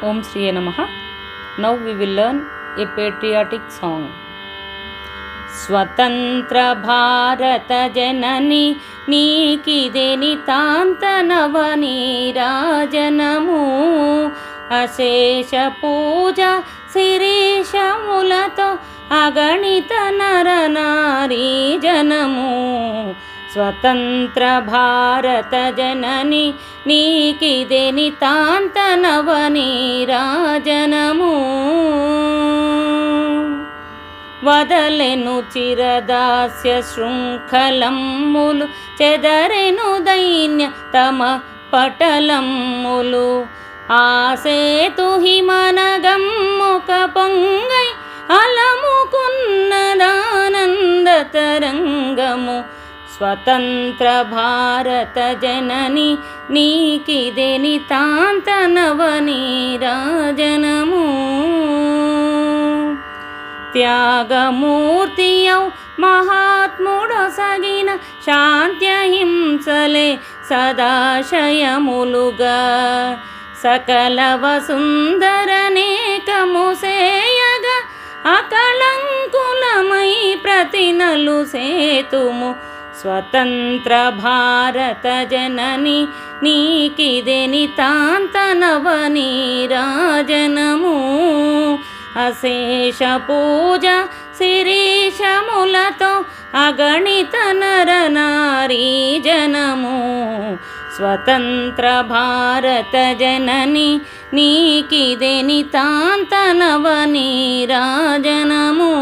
Om Sri Namaha. Now we will learn a patriotic song. స్వతంత్ర భారత జనని నీకిదే నితాంత నవనీరాజనము అశేష పూజ శిరీషములతో అగణిత నర నారీ జనము స్వతంత్ర భారత జనని నీకిదే నితాంత నవనీరాజనము వదలెను చిరదాస్య శృంఖలమ్ములు చెదరెను దైన్య తమ పటలమ్ములు. ఆసేతు హిమనగమ్ముక పొంగై అలముకున్నదానంద తరంగము స్వతంత్ర భారత జనని నీకిదే నితాంత నవనీరాజనము. త్యాగమూర్తియౌ మహాత్ముడొసగిన శాంత్యహింసలే సదాశయములుగా. సకల వసుందరనేకము సేయగా అకళంకులమై ప్రతినలు సేతుము. స్వతంత్ర భారత జనని నీకిదే నితాంత రాజనము అశేష పూజ శిరీషములతో అగణిత నర నారీ జనము స్వతంత్ర భారత జనని నీకిదే నితాంత రాజనము